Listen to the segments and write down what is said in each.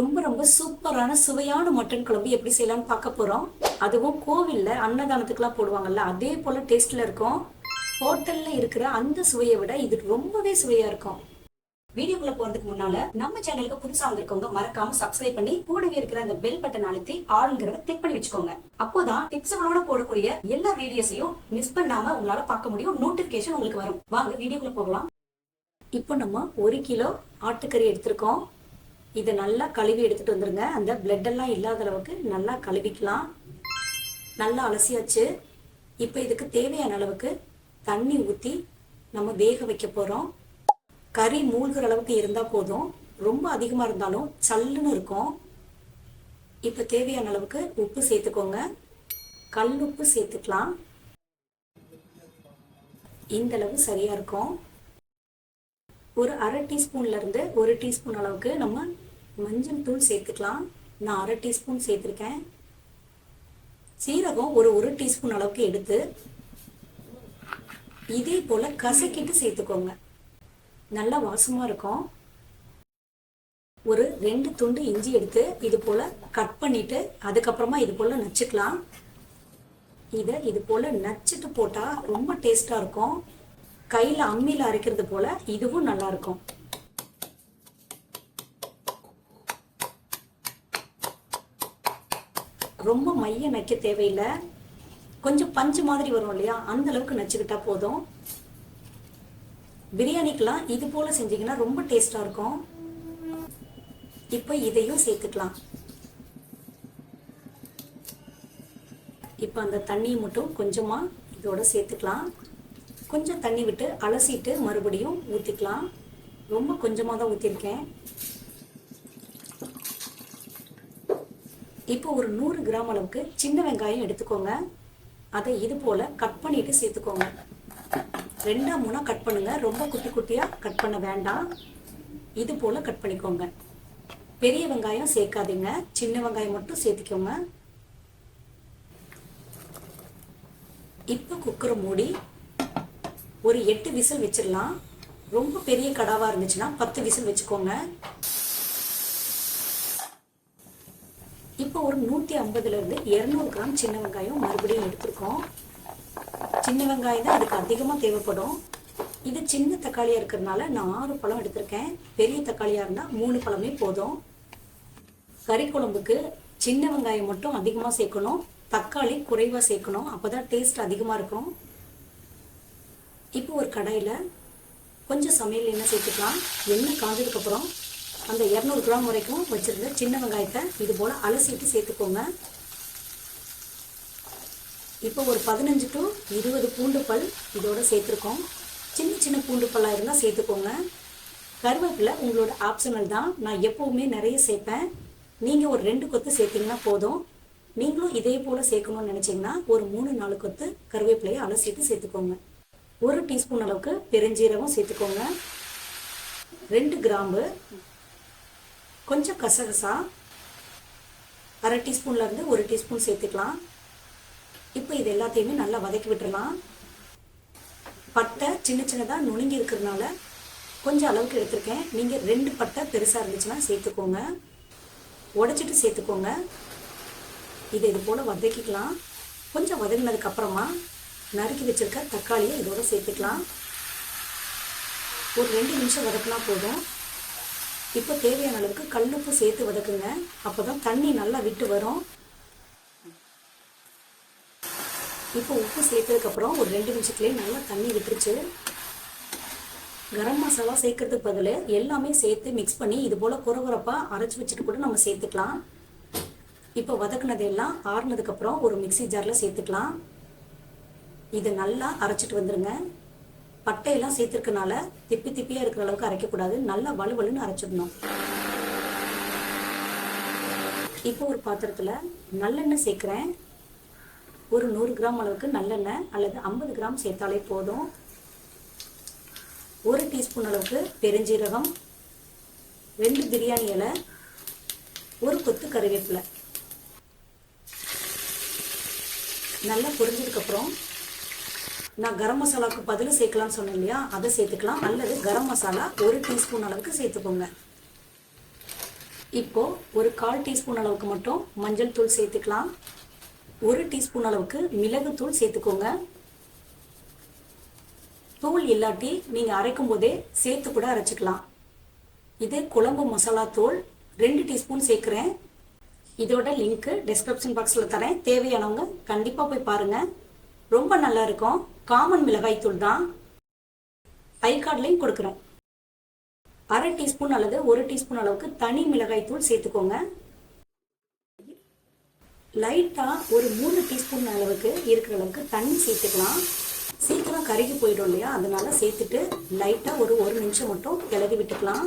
ரொம்ப ரொம்ப சூப்பரான சுவையான மட்டன் குழம்பு எப்படி செய்யலாம்னு பார்க்க போறோம். அதுவும் கோவில்ல அன்னதானத்துக்குலாம் போடுவாங்கல்ல அதே போல டேஸ்ட்ல இருக்கும். ஹோட்டல்ல இருக்கிற அந்த சுவையை விட இது ரொம்பவே சுவையா இருக்கும். வீடியோக்குள்ள போறதுக்கு முன்னால நம்ம சேனலுக்கு புதுசா வந்திருக்கவங்க மறக்காம சப்ஸ்கிரைப் பண்ணி கூடவே இருக்கிற அந்த பெல் பட்டன் அழுத்தி ஆளுங்கிறத கிளிக் பண்ணி வச்சுக்கோங்க. அப்போதான் டிப்ஸ்களோட போடக்கூடிய எல்லா வீடியோஸையும் மிஸ் பண்ணாம உங்களால பார்க்க முடியும். நோட்டிபிகேஷன் உங்களுக்கு வரும். வாங்க வீடியோக்குள்ள போகலாம். இப்போ நம்ம ஒரு கிலோ ஆட்டுக்கறி எடுத்திருக்கோம். இதை நல்லா கழுவி எடுத்துட்டு வந்துருங்க. அந்த blood எல்லாம் இல்லாத அளவுக்கு நல்லா கழுவிக்கலாம். நல்லா அலசியாச்சு. இப்போ இதுக்கு தேவையான அளவுக்கு தண்ணி ஊற்றி நம்ம வேக வைக்க போகிறோம் கறி மூழ்கிற அளவுக்கு இருந்தால் போதும். ரொம்ப அதிகமாக இருந்தாலும் சல்லுன்னு இருக்கும். இப்போ தேவையான அளவுக்கு உப்பு சேர்த்துக்கோங்க. கல் உப்பு சேர்த்துக்கலாம். இந்த அளவு சரியாக இருக்கும். ஒரு அரை டீஸ்பூன்ல இருந்து ஒரு டீஸ்பூன் அளவுக்கு நம்ம மஞ்சள் தூள் சேர்த்துக்கலாம். நான் அரை டீஸ்பூன் சேர்த்துருக்கேன். சீரகம் ஒரு ஒரு டீஸ்பூன் அளவுக்கு எடுத்து இதே போல கசக்கிட்டு சேர்த்துக்கோங்க. நல்லா வாசமா இருக்கும். ஒரு ரெண்டு துண்டு இஞ்சி எடுத்து இது போல கட் பண்ணிட்டு அதுக்கப்புறமா இது போல நச்சுக்கலாம். இதை இது போல நச்சுட்டு போட்டா ரொம்ப டேஸ்டா இருக்கும். கையில அம்மியில அரைக்கிறது போல இதுவும் நல்லா ரொம்ப மைய நைக்க தேவையில்லை. கொஞ்சம் பஞ்சு மாதிரி வரும் இல்லையா? அந்த அளவுக்கு நச்சுக்கிட்டா போதும். பிரியாணிக்கெல்லாம் இது போல செஞ்சீங்கன்னா ரொம்ப டேஸ்டா இருக்கும். இப்போ இதையும் சேர்த்துக்கலாம். இப்போ அந்த தண்ணியை மட்டும் கொஞ்சமா இதோட சேர்த்துக்கலாம். கொஞ்சம் தண்ணி விட்டு அலசிட்டு மறுபடியும் ஊற்றிக்கலாம் ரொம்ப கொஞ்சமாக தான் ஊற்றிருக்கேன் இப்போ ஒரு நூறு கிராம் அளவுக்கு சின்ன வெங்காயம் எடுத்துக்கோங்க. அதை இது போல கட் பண்ணிட்டு சேர்த்துக்கோங்க. ரெண்டா மூணா கட் பண்ணுங்க. ரொம்ப குட்டி குட்டியா கட் பண்ண வேண்டாம். இது போல கட் பண்ணிக்கோங்க. பெரிய வெங்காயம் சேர்க்காதீங்க. சின்ன வெங்காயம் மட்டும் சேர்த்துக்கோங்க. இப்போ குக்கரை மூடி ஒரு எட்டு விசில் வச்சிடலாம். ரொம்ப பெரிய கடாவாக இருந்துச்சுன்னா பத்து விசில் வச்சுக்கோங்க இப்போ ஒரு நூற்றி ஐம்பதுலேருந்து இரநூறு கிராம் சின்ன வெங்காயம் மறுபடியும் எடுத்துருக்கோம். சின்ன வெங்காயம் தான் அதுக்கு அதிகமாக தேவைப்படும். இது சின்ன தக்காளியாக இருக்கிறதுனால நான் ஆறு பழம் எடுத்திருக்கேன். பெரிய தக்காளியாக இருந்தால் மூணு பழமே போதும். கறி குழம்புக்கு சின்ன வெங்காயம் மட்டும் அதிகமாக சேர்க்கணும். தக்காளி குறைவாக சேர்க்கணும். அப்போ தான் டேஸ்ட் அதிகமாக இருக்கும். இப்போ ஒரு கடாயில் கொஞ்சம் சமையல் எண்ணெய் சேர்த்துக்கலாம். எண்ணெய் காஞ்சதுக்கப்புறம் அந்த இரநூறு கிராம் வரைக்கும் வச்சுருந்த சின்ன வெங்காயத்தை இது போல் அலசிட்டு சேர்த்துக்கோங்க. இப்போ ஒரு பதினஞ்சு டு இருபது பூண்டு பல் இதோடு சேர்த்துருக்கோம். சின்ன சின்ன பூண்டு பல்லாக இருந்தால் சேர்த்துக்கோங்க. கருவேப்பிலை உங்களோட ஆப்ஷனல் தான். நான் எப்போவுமே நிறைய சேர்ப்பேன். நீங்கள் ஒரு ரெண்டு கொத்து சேர்த்தீங்கன்னா போதும். நீங்களும் இதே போல் சேர்க்கணும்னு நினச்சிங்கன்னா ஒரு மூணு நாலு கொத்து கருவேப்பிலையை அலசிட்டு சேர்த்துக்கோங்க. ஒரு டீஸ்பூன் அளவுக்கு பெருஞ்சீரகம் சேர்த்துக்கோங்க. ரெண்டு கிராம்பு கொஞ்சம் கசகசா அரை டீஸ்பூன்லேருந்து ஒரு டீஸ்பூன் சேர்த்துக்கலாம். இப்போ இது எல்லாத்தையுமே நல்லா வதக்கி விட்டுறலாம். பட்டை சின்ன சின்னதாக நுணுங்கி இருக்கிறதுனால கொஞ்சம் அளவுக்கு எடுத்திருக்கேன். நீங்கள் ரெண்டு பட்டை பெருசாக இருந்துச்சுன்னா சேர்த்துக்கோங்க. உடச்சிட்டு சேர்த்துக்கோங்க. இதை இது போல் வதக்கிக்கலாம். கொஞ்சம் வதங்கினதுக்கு அப்புறமா நறுக்கி வச்சிருக்க தக்காளியை இதோட சேர்த்துக்கலாம். ஒரு ரெண்டு நிமிஷம் வதக்கினா போதும். இப்போ தேவையான அளவுக்கு கல்லுப்பு சேர்த்து வதக்குங்க. அப்போ தான் தண்ணி நல்லா விட்டு வரும். இப்போ உப்பு சேர்த்ததுக்கப்புறம் ஒரு ரெண்டு நிமிஷத்துலேயே நல்லா தண்ணி விட்டுருச்சு. கரம் மசாலா சேர்க்கறதுக்கு பதில் எல்லாமே சேர்த்து மிக்ஸ் பண்ணி இது போல் குறகுறப்பாக அரைச்சி வச்சுட்டு கூட நம்ம சேர்த்துக்கலாம். இப்போ வதக்குனது எல்லாம் ஆறுனதுக்கப்புறம் ஒரு மிக்ஸி ஜாரில் சேர்த்துக்கலாம். இது நல்லா அரைச்சிட்டு வந்துடுங்க பட்டையெல்லாம் சேர்த்துருக்கனால திப்பி திப்பியாக இருக்கிற அளவுக்கு அரைக்கக்கூடாது. நல்லா வலுவலுன்னு அரைச்சிடணும். இப்போ ஒரு பாத்திரத்தில் நல்லெண்ணெய் சேர்க்குறேன். ஒரு நூறு கிராம் அளவுக்கு நல்லெண்ணெய் அல்லது ஐம்பது கிராம் சேர்த்தாலே போதும். ஒரு டீஸ்பூன் அளவுக்கு பெருஞ்சீரகம் ரெண்டு பிரியாணி இலை ஒரு கொத்து கருவேப்பிலை. நல்லா பொரிஞ்சதுக்கப்புறம் நான் கரம் மசாலாவுக்கு பதில் சேர்க்கலாம்னு சொன்னேன் இல்லையா? அதை சேர்த்துக்கலாம். அல்லது கரம் மசாலா ஒரு டீஸ்பூன் அளவுக்கு சேர்த்துக்கோங்க. இப்போ ஒரு கால் டீஸ்பூன் அளவுக்கு மட்டும் மஞ்சள் தூள் சேர்த்துக்கலாம். ஒரு டீஸ்பூன் அளவுக்கு மிளகு தூள் சேர்த்துக்கோங்க. தூள் இல்லாட்டி நீங்கள் அரைக்கும் போதே சேர்த்து கூட அரைச்சிக்கலாம். இது குழம்பு மசாலா தூள். ரெண்டு டீஸ்பூன் சேர்க்குறேன். இதோட லிங்க்கு டிஸ்கிரிப்ஷன் பாக்ஸில் தரேன். தேவையானவங்க கண்டிப்பாக போய் பாருங்கள் ரொம்ப நல்லா இருக்கும். காமன் மிளகாய் தூள் தான். ஐ கொடுக்குறோம். கொடுக்குறேன் அரை டீஸ்பூன் அல்லது ஒரு டீஸ்பூன் அளவுக்கு தனி மிளகாய் தூள் சேர்த்துக்கோங்க. லைட்டாக ஒரு மூணு டீஸ்பூன் அளவுக்கு இருக்கிற அளவுக்கு தண்ணி சேர்த்துக்கலாம். சீக்கிரம் கருகி போயிடும் இல்லையா? அதனால சேர்த்துட்டு லைட்டாக ஒரு ஒரு நிமிஷம் மட்டும் கிளறி விட்டுக்கலாம்.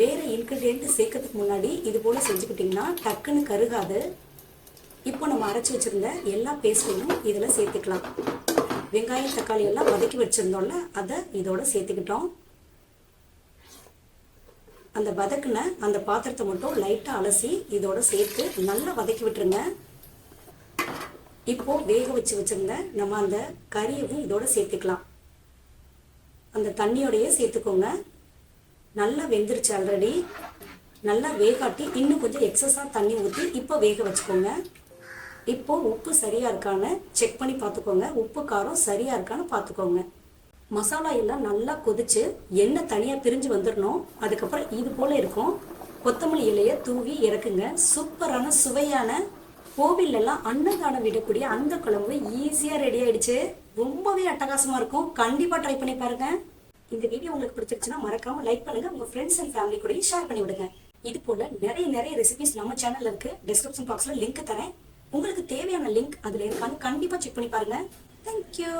வேறு இன்க்ரீடியன்ட் சேர்க்கறதுக்கு முன்னாடி இது போல் செஞ்சுக்கிட்டிங்கன்னா டக்குன்னு கருகாது. இப்போ நம்ம அரைச்சி வச்சுருந்த எல்லா பேஸ்ட்டையும் இதில் சேர்த்துக்கலாம். வெங்காயம் தக்காளி எல்லாம் வதக்கி வச்சுருந்தோம்ல அதை இதோட சேர்த்துக்கிட்டோம். அந்த வதக்குன அந்த பாத்திரத்தை மட்டும் லைட்டாக அலசி இதோட சேர்த்து நல்லா வதக்கி விட்டுருங்க. இப்போ வேக வச்சு வச்சுருந்த நம்ம அந்த கறியவும் இதோட சேர்த்துக்கலாம். அந்த தண்ணியோடையே சேர்த்துக்கோங்க. நல்லா வெந்துருச்சு ஆல்ரெடி நல்லா வேகாட்டி இன்னும் கொஞ்சம் எக்ஸஸாக தண்ணி ஊற்றி இப்போ வேக வச்சுக்கோங்க. இப்போ உப்பு சரியா இருக்கான்னு செக் பண்ணி பார்த்துக்கோங்க. உப்பு காரம் சரியா இருக்கான்னு பார்த்துக்கோங்க. மசாலா எல்லாம் நல்லா கொதிச்சு எண்ணெய் தனியாக பிரிஞ்சு வந்துடணும் அதுக்கப்புறம் இது போல இருக்கும். கொத்தமல்லி இலையை தூவி இறக்குங்க. சூப்பரான சுவையான கோவிலெல்லாம் அன்னதானம் விடக்கூடிய அந்த குழம்பு ஈஸியாக ரெடி ஆயிடுச்சு. ரொம்பவே அட்டகாசமாக இருக்கும். கண்டிப்பாக ட்ரை பண்ணி பாருங்க. இந்த வீடியோ உங்களுக்கு பிடிச்சிருச்சுன்னா மறக்காம லைக் பண்ணுங்க. உங்க ஃப்ரெண்ட்ஸ் அண்ட் ஃபேமிலி கூட ஷேர் பண்ணி விடுங்க இது போல நிறைய நிறைய ரெசிபிஸ் நம்ம சேனல்ல இருக்கு. டிஸ்கிரிப்ஷன் பாக்ஸ்ல லிங்க் தரேன். உங்களுக்கு தேவையான லிங்க் அதுல இருக்கான்னு கண்டிப்பா செக் பண்ணி பாருங்க. தேங்க்யூ